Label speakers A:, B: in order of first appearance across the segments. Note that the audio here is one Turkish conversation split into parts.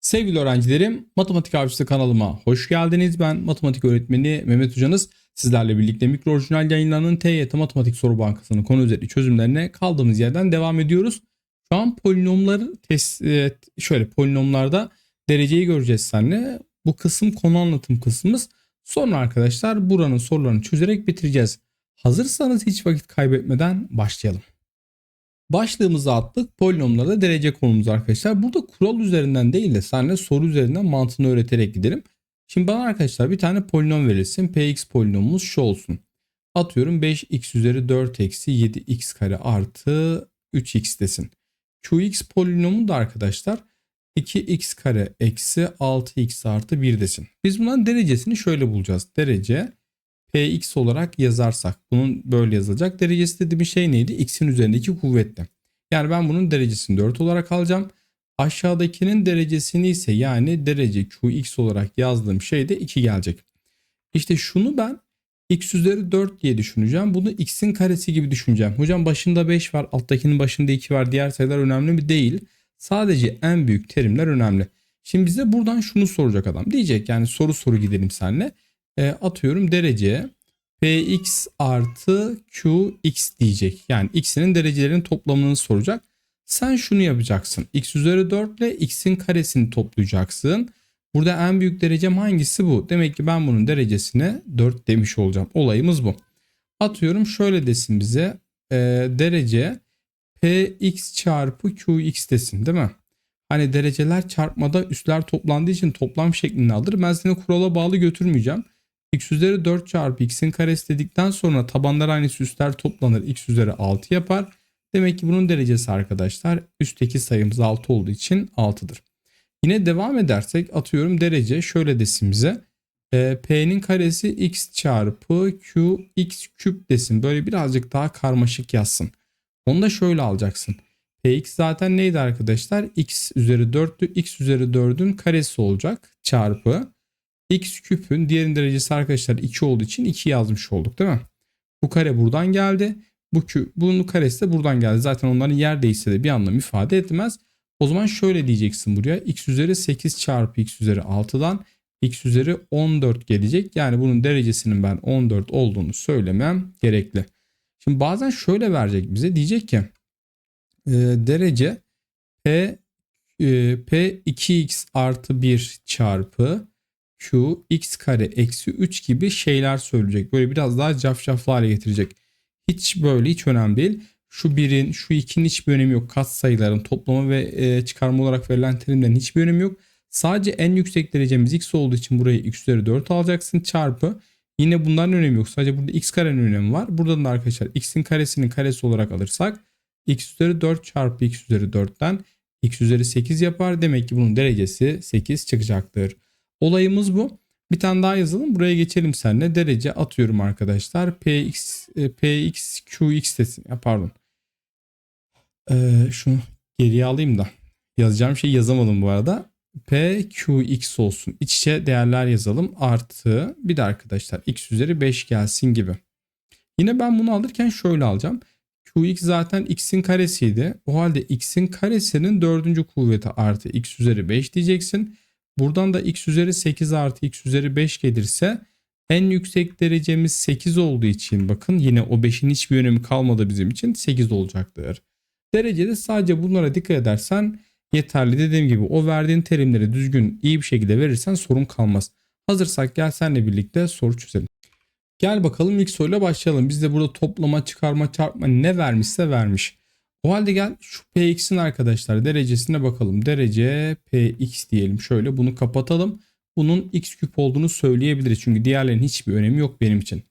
A: Sevgili öğrencilerim, Matematik Avcısı kanalıma hoş geldiniz. Ben matematik öğretmeni Mehmet Hocanız. Sizlerle birlikte mikro orijinal yayınlarının TYT Matematik Soru Bankası'nın konu üzerinde çözümlerine kaldığımız yerden devam ediyoruz. Şu an polinomları test, e, şöyle polinomlarda dereceyi göreceğiz seninle. Bu kısım konu anlatım kısmımız. Sonra arkadaşlar buranın sorularını çözerek bitireceğiz. Hazırsanız hiç vakit kaybetmeden başlayalım. Başlığımızı attık. Polinomlarda derece konumuz arkadaşlar. Burada kural üzerinden değil de seninle soru üzerinden mantığını öğreterek gidelim. Şimdi bana arkadaşlar bir tane polinom verilsin. Px polinomumuz şu olsun. Atıyorum 5x üzeri 4 eksi 7x kare artı 3x desin. Qx polinomu da arkadaşlar 2x kare eksi 6x artı 1 desin. Biz bunların derecesini şöyle bulacağız. Derece px olarak yazarsak bunun böyle yazılacak. Derecesi dediğimiz şey neydi? x'in üzerindeki kuvvetle. Yani ben bunun derecesini 4 olarak alacağım. Aşağıdakinin derecesini ise yani derece qx olarak yazdığım şey de 2 gelecek. İşte şunu ben x üzeri 4 diye düşüneceğim. Bunu x'in karesi gibi düşüneceğim. Hocam başında 5 var, alttakinin başında 2 var. Diğer sayılar önemli mi? Değil. Sadece en büyük terimler önemli. Şimdi bize buradan şunu soracak adam. Diyecek yani soru soru gidelim seninle. E, atıyorum derece px artı qx diyecek. Yani x'inin derecelerinin toplamını soracak. Sen şunu yapacaksın. x üzeri 4 ile x'in karesini toplayacaksın. Burada en büyük derecem hangisi bu? Demek ki ben bunun derecesine 4 demiş olacağım. Olayımız bu. Atıyorum şöyle desin bize. E, derece px çarpı qx desin değil mi? Hani dereceler çarpmada üstler toplandığı için toplam şeklini alır. Ben seni kurala bağlı götürmeyeceğim. X üzeri 4 çarpı x'in karesi dedikten sonra tabanlar aynısı üstler toplanır. x üzeri 6 yapar. Demek ki bunun derecesi arkadaşlar üstteki sayımız 6 olduğu için 6'dır. Yine devam edersek atıyorum derece şöyle desin bize. E, P'nin karesi x çarpı q x küp desin. Böyle birazcık daha karmaşık yazsın. Onu da şöyle alacaksın. Px zaten neydi arkadaşlar? x üzeri 4'tü. x üzeri 4'ün karesi olacak. Çarpı x küpün diğerin derecesi arkadaşlar 2 olduğu için 2 yazmış olduk değil mi? Bu kare buradan geldi. Bu küp, bunun karesi de buradan geldi. Zaten onların yer değişse de bir anlam ifade etmez. O zaman şöyle diyeceksin buraya. x üzeri 8 çarpı x üzeri 6'dan x üzeri 14 gelecek. Yani bunun derecesinin ben 14 olduğunu söylemem gerekli. Şimdi bazen şöyle verecek bize. Diyecek ki e, derece p e, p 2x artı 1 çarpı q x kare eksi 3 gibi şeyler söyleyecek. Böyle biraz daha cafcaflı hale getirecek. Hiç böyle hiç önemli değil. Şu birin, şu ikinin hiçbir önemi yok. Kat sayıların toplamı ve e, çıkarma olarak verilen terimlerin hiçbir önemi yok. Sadece en yüksek derecemiz x olduğu için burayı x üzeri 4 alacaksın çarpı. Yine bunların önemi yok. Sadece burada x karenin önemi var. Burada da arkadaşlar x'in karesinin karesi olarak alırsak x üzeri 4 çarpı x üzeri 4'ten x üzeri 8 yapar. Demek ki bunun derecesi 8 çıkacaktır. Olayımız bu. Bir tane daha yazalım. Buraya geçelim seninle. Derece atıyorum arkadaşlar. Px, e, Px Qx desin. Ya pardon. Ee, şunu geriye alayım da. Yazacağım şey yazamadım bu arada. P Qx olsun. İç içe değerler yazalım. Artı bir de arkadaşlar x üzeri 5 gelsin gibi. Yine ben bunu alırken şöyle alacağım. Qx zaten x'in karesiydi. O halde x'in karesinin dördüncü kuvveti artı x üzeri 5 diyeceksin. Buradan da x üzeri 8 artı x üzeri 5 gelirse en yüksek derecemiz 8 olduğu için bakın yine o 5'in hiçbir önemi kalmadı bizim için 8 olacaktır. Derecede sadece bunlara dikkat edersen yeterli. Dediğim gibi o verdiğin terimleri düzgün iyi bir şekilde verirsen sorun kalmaz. Hazırsak gel senle birlikte soru çözelim. Gel bakalım ilk soruyla başlayalım. Bizde burada toplama, çıkarma, çarpma ne vermişse vermiş. O halde gel şu px'in arkadaşlar derecesine bakalım. Derece px diyelim. Şöyle bunu kapatalım. Bunun x küp olduğunu söyleyebiliriz. Çünkü diğerlerinin hiçbir önemi yok benim için.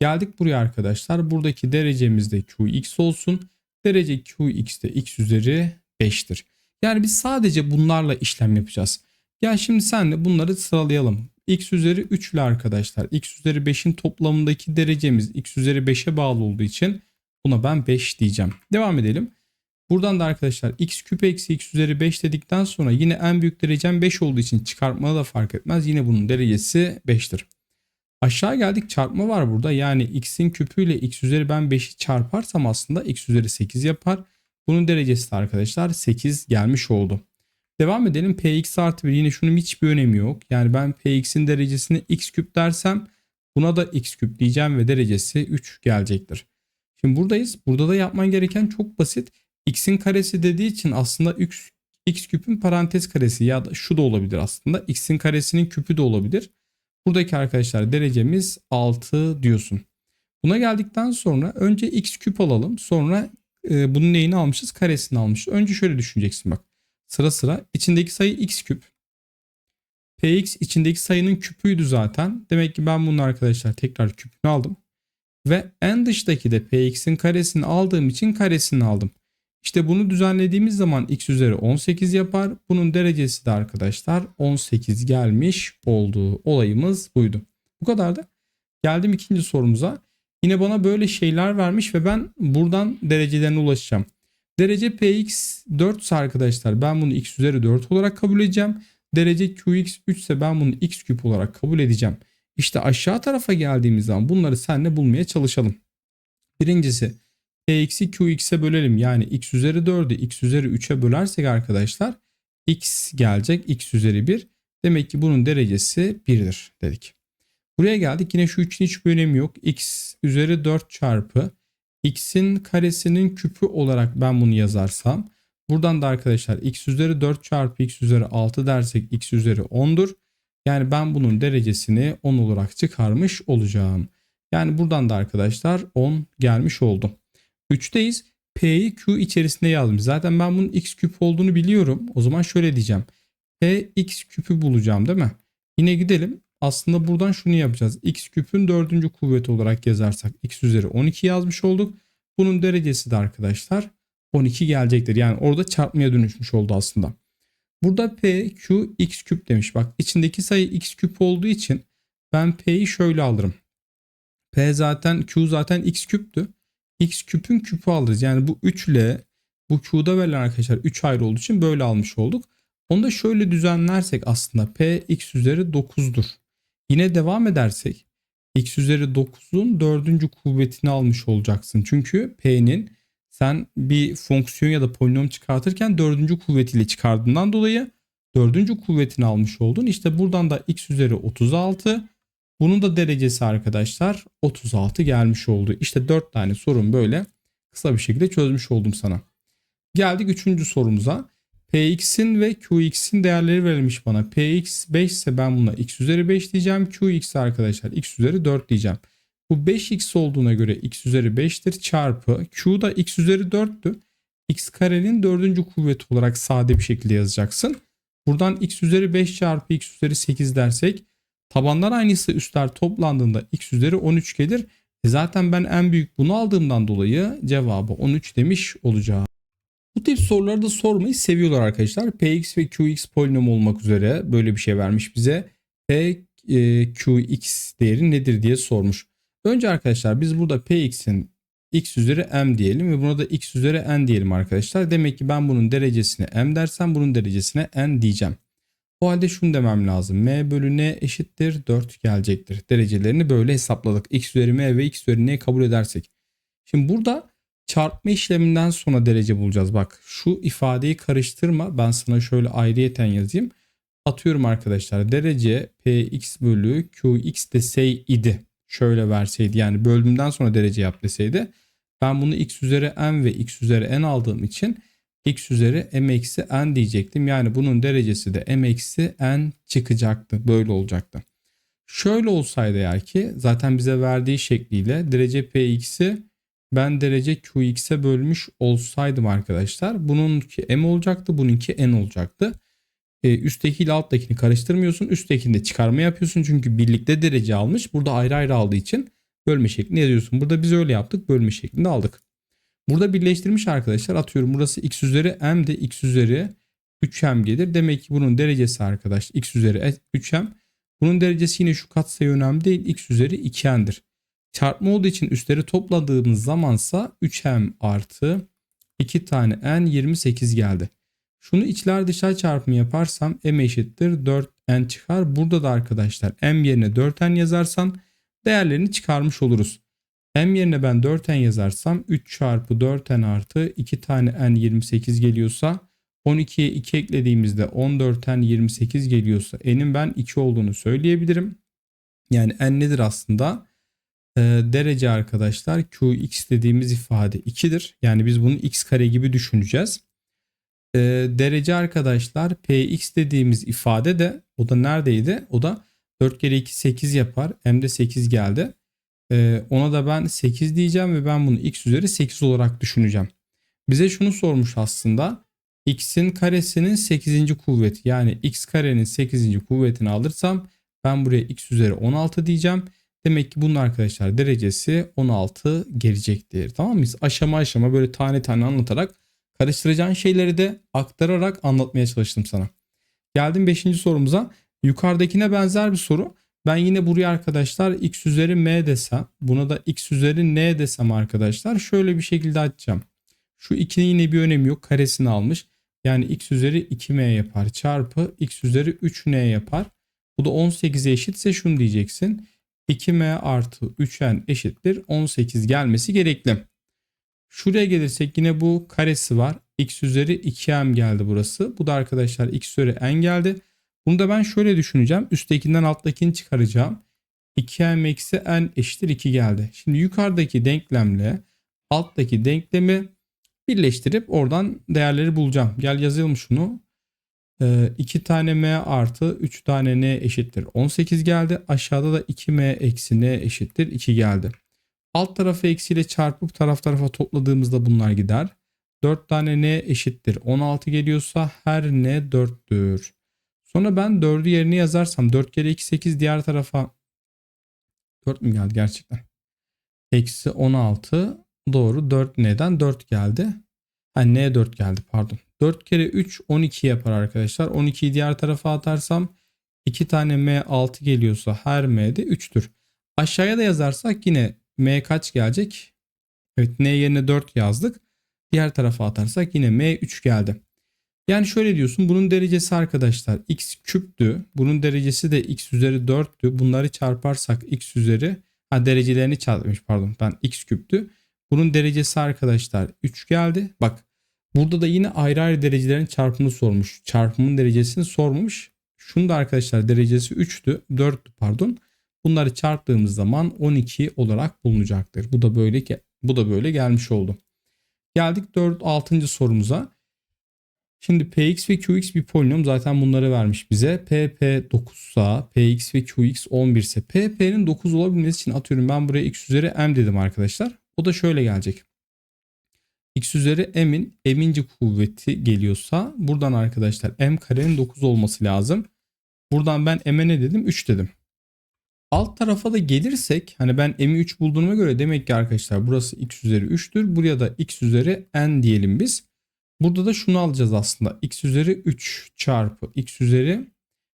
A: Geldik buraya arkadaşlar. Buradaki derecemiz de qx olsun. Derece qx de x üzeri 5'tir. Yani biz sadece bunlarla işlem yapacağız. Gel şimdi senle bunları sıralayalım. x üzeri 3 ile arkadaşlar x üzeri 5'in toplamındaki derecemiz x üzeri 5'e bağlı olduğu için buna ben 5 diyeceğim. Devam edelim. Buradan da arkadaşlar x küp eksi x üzeri 5 dedikten sonra yine en büyük derecem 5 olduğu için çıkartmada da fark etmez. Yine bunun derecesi 5'tir. Aşağı geldik çarpma var burada. Yani x'in küpüyle x üzeri ben 5'i çarparsam aslında x üzeri 8 yapar. Bunun derecesi de arkadaşlar 8 gelmiş oldu. Devam edelim. Px artı 1 yine şunun hiçbir önemi yok. Yani ben Px'in derecesini x küp dersem buna da x küp diyeceğim ve derecesi 3 gelecektir. Şimdi buradayız. Burada da yapman gereken çok basit. X'in karesi dediği için aslında x, x küpün parantez karesi ya da şu da olabilir aslında. x'in karesinin küpü de olabilir. Buradaki arkadaşlar derecemiz 6 diyorsun. Buna geldikten sonra önce x küp alalım. Sonra e, bunun neyini almışız? Karesini almışız. Önce şöyle düşüneceksin bak. Sıra sıra içindeki sayı x küp. Px içindeki sayının küpüydü zaten. Demek ki ben bunun arkadaşlar tekrar küpünü aldım. Ve en dıştaki de px'in karesini aldığım için karesini aldım. İşte bunu düzenlediğimiz zaman x üzeri 18 yapar. Bunun derecesi de arkadaşlar 18 gelmiş olduğu olayımız buydu. Bu kadar da. Geldim ikinci sorumuza. Yine bana böyle şeyler vermiş ve ben buradan derecelerine ulaşacağım. Derece px 4 ise arkadaşlar ben bunu x üzeri 4 olarak kabul edeceğim. Derece qx 3 ise ben bunu x küp olarak kabul edeceğim. İşte aşağı tarafa geldiğimiz zaman bunları seninle bulmaya çalışalım. Birincisi px'i qx'e bölelim. Yani x üzeri 4'ü x üzeri 3'e bölersek arkadaşlar x gelecek x üzeri 1. Demek ki bunun derecesi 1'dir dedik. Buraya geldik. Yine şu 3'ün hiç önemi yok. x üzeri 4 çarpı x'in karesinin küpü olarak ben bunu yazarsam buradan da arkadaşlar x üzeri 4 çarpı x üzeri 6 dersek x üzeri 10'dur. Yani ben bunun derecesini 10 olarak çıkarmış olacağım. Yani buradan da arkadaşlar 10 gelmiş oldu. 3'teyiz. P'yi Q içerisinde yazmış. Zaten ben bunun x küp olduğunu biliyorum. O zaman şöyle diyeceğim. P x küpü bulacağım değil mi? Yine gidelim. Aslında buradan şunu yapacağız. x küpün dördüncü kuvveti olarak yazarsak x üzeri 12 yazmış olduk. Bunun derecesi de arkadaşlar 12 gelecektir. Yani orada çarpmaya dönüşmüş oldu aslında. Burada p, q, x küp demiş. Bak içindeki sayı x küp olduğu için ben p'yi şöyle alırım. p zaten q zaten x küptü. X küpün küpü alırız. Yani bu 3 ile bu q'da verilen arkadaşlar 3 ayrı olduğu için böyle almış olduk. Onu da şöyle düzenlersek aslında p x üzeri 9'dur. Yine devam edersek x üzeri 9'un dördüncü kuvvetini almış olacaksın. Çünkü p'nin sen bir fonksiyon ya da polinom çıkartırken dördüncü kuvvetiyle çıkardığından dolayı dördüncü kuvvetini almış oldun. İşte buradan da x üzeri 36. Bunun da derecesi arkadaşlar 36 gelmiş oldu. İşte 4 tane sorun böyle kısa bir şekilde çözmüş oldum sana. Geldik üçüncü sorumuza. Px'in ve Qx'in değerleri verilmiş bana. Px 5 ise ben buna x üzeri 5 diyeceğim. Qx arkadaşlar x üzeri 4 diyeceğim. Bu 5x olduğuna göre x üzeri 5'tir çarpı q da x üzeri 4'tü. x karenin dördüncü kuvveti olarak sade bir şekilde yazacaksın. Buradan x üzeri 5 çarpı x üzeri 8 dersek tabanlar aynısı üstler toplandığında x üzeri 13 gelir. E zaten ben en büyük bunu aldığımdan dolayı cevabı 13 demiş olacağım. Bu tip soruları da sormayı seviyorlar arkadaşlar. Px ve Qx polinom olmak üzere böyle bir şey vermiş bize. P e, Qx değeri nedir diye sormuş. Önce arkadaşlar biz burada Px'in x üzeri m diyelim ve buna da x üzeri n diyelim arkadaşlar. Demek ki ben bunun derecesine m dersem bunun derecesine n diyeceğim. O halde şunu demem lazım. m bölü n eşittir 4 gelecektir. Derecelerini böyle hesapladık. x üzeri m ve x üzeri n kabul edersek. Şimdi burada çarpma işleminden sonra derece bulacağız. Bak şu ifadeyi karıştırma. Ben sana şöyle ayrıyeten yazayım. Atıyorum arkadaşlar derece px bölü qx deseydi. Şöyle verseydi yani böldüğümden sonra derece yap deseydi. Ben bunu x üzeri n ve x üzeri n aldığım için x üzeri m eksi n diyecektim. Yani bunun derecesi de m eksi n çıkacaktı. Böyle olacaktı. Şöyle olsaydı eğer ki zaten bize verdiği şekliyle derece px'i ben derece qx'e bölmüş olsaydım arkadaşlar bununki m olacaktı bununki n olacaktı. Ee, üstteki ile alttakini karıştırmıyorsun. Üsttekinde çıkarma yapıyorsun çünkü birlikte derece almış. Burada ayrı ayrı aldığı için bölme şeklinde yazıyorsun. Burada biz öyle yaptık bölme şeklinde aldık. Burada birleştirmiş arkadaşlar atıyorum burası x üzeri m de x üzeri 3m gelir. Demek ki bunun derecesi arkadaş x üzeri 3m. Bunun derecesi yine şu katsayı önemli değil x üzeri 2n'dir. Çarpma olduğu için üstleri topladığımız zamansa 3m artı 2 tane n 28 geldi. Şunu içler dışlar çarpımı yaparsam m eşittir 4n çıkar. Burada da arkadaşlar m yerine 4n yazarsan değerlerini çıkarmış oluruz. M yerine ben 4n yazarsam 3 çarpı 4n artı 2 tane n 28 geliyorsa 12'ye 2 eklediğimizde 14'ten 28 geliyorsa n'in ben 2 olduğunu söyleyebilirim. Yani n nedir aslında? Ee, derece arkadaşlar qx dediğimiz ifade 2'dir. Yani biz bunu x kare gibi düşüneceğiz. Ee, derece arkadaşlar px dediğimiz ifade de o da neredeydi? O da 4 kere 2 8 yapar. Hem de 8 geldi. Ee, ona da ben 8 diyeceğim ve ben bunu x üzeri 8 olarak düşüneceğim. Bize şunu sormuş aslında. x'in karesinin 8. kuvveti yani x karenin 8. kuvvetini alırsam ben buraya x üzeri 16 diyeceğim. Demek ki bunun arkadaşlar derecesi 16 gelecektir. Tamam mı? Aşama aşama böyle tane tane anlatarak karıştıracağın şeyleri de aktararak anlatmaya çalıştım sana. Geldim 5. sorumuza. Yukarıdakine benzer bir soru. Ben yine buraya arkadaşlar x üzeri m desem buna da x üzeri n desem arkadaşlar şöyle bir şekilde açacağım. Şu 2'nin yine bir önemi yok karesini almış. Yani x üzeri 2m yapar çarpı x üzeri 3n yapar. Bu da 18'e eşitse şunu diyeceksin. 2m artı 3n eşittir 18 gelmesi gerekli. Şuraya gelirsek yine bu karesi var. x üzeri 2m geldi burası. Bu da arkadaşlar x üzeri n geldi. Bunu da ben şöyle düşüneceğim. Üsttekinden alttakini çıkaracağım. 2m eksi n eşittir 2 geldi. Şimdi yukarıdaki denklemle alttaki denklemi birleştirip oradan değerleri bulacağım. Gel yazalım şunu. 2 ee, tane m artı 3 tane n eşittir 18 geldi. Aşağıda da 2m eksi n eşittir 2 geldi. Alt tarafı eksiyle çarpıp taraf tarafa topladığımızda bunlar gider. 4 tane n eşittir 16 geliyorsa her n 4'tür. Sonra ben 4'ü yerine yazarsam 4 kere 2 8 diğer tarafa 4 mü geldi gerçekten? Eksi 16 doğru 4 neden 4 geldi. Ha n 4 geldi pardon. 4 kere 3 12 yapar arkadaşlar. 12'yi diğer tarafa atarsam 2 tane m 6 geliyorsa her m de 3'tür. Aşağıya da yazarsak yine m kaç gelecek? Evet n yerine 4 yazdık. Diğer tarafa atarsak yine m 3 geldi. Yani şöyle diyorsun bunun derecesi arkadaşlar x küptü. Bunun derecesi de x üzeri 4'tü. Bunları çarparsak x üzeri ha derecelerini çarpmış pardon ben x küptü. Bunun derecesi arkadaşlar 3 geldi. Bak burada da yine ayrı ayrı derecelerin çarpımını sormuş. Çarpımın derecesini sormuş. Şunu da arkadaşlar derecesi 3'tü 4'tü pardon. Bunları çarptığımız zaman 12 olarak bulunacaktır. Bu da böyle bu da böyle gelmiş oldu. Geldik 4 6. sorumuza. Şimdi px ve qx bir polinom zaten bunları vermiş bize. pp 9 ise px ve qx 11 ise pp'nin 9 olabilmesi için atıyorum ben buraya x üzeri m dedim arkadaşlar. O da şöyle gelecek. x üzeri m'in m'inci kuvveti geliyorsa buradan arkadaşlar m karenin 9 olması lazım. Buradan ben m'e ne dedim? 3 dedim. Alt tarafa da gelirsek hani ben m'i 3 bulduğuma göre demek ki arkadaşlar burası x üzeri 3'tür. Buraya da x üzeri n diyelim biz. Burada da şunu alacağız aslında. x üzeri 3 çarpı x üzeri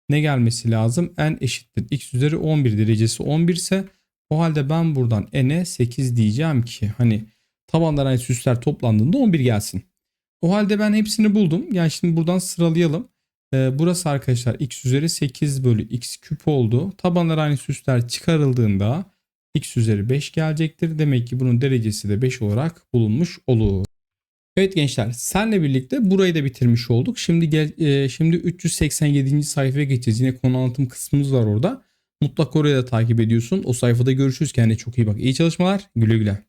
A: ne gelmesi lazım? n eşittir. x üzeri 11 derecesi 11 ise o halde ben buradan n'e 8 diyeceğim ki hani tabanlar aynı süsler toplandığında 11 gelsin. O halde ben hepsini buldum. Yani şimdi buradan sıralayalım. Ee, burası arkadaşlar x üzeri 8 bölü x küp oldu. Tabanlar aynı süsler çıkarıldığında x üzeri 5 gelecektir. Demek ki bunun derecesi de 5 olarak bulunmuş olur. Evet gençler senle birlikte burayı da bitirmiş olduk. Şimdi gel, e, şimdi 387. sayfaya geçeceğiz. Yine konu anlatım kısmımız var orada. Mutlaka oraya da takip ediyorsun. O sayfada görüşürüz. Kendine çok iyi bak. İyi çalışmalar. Güle güle.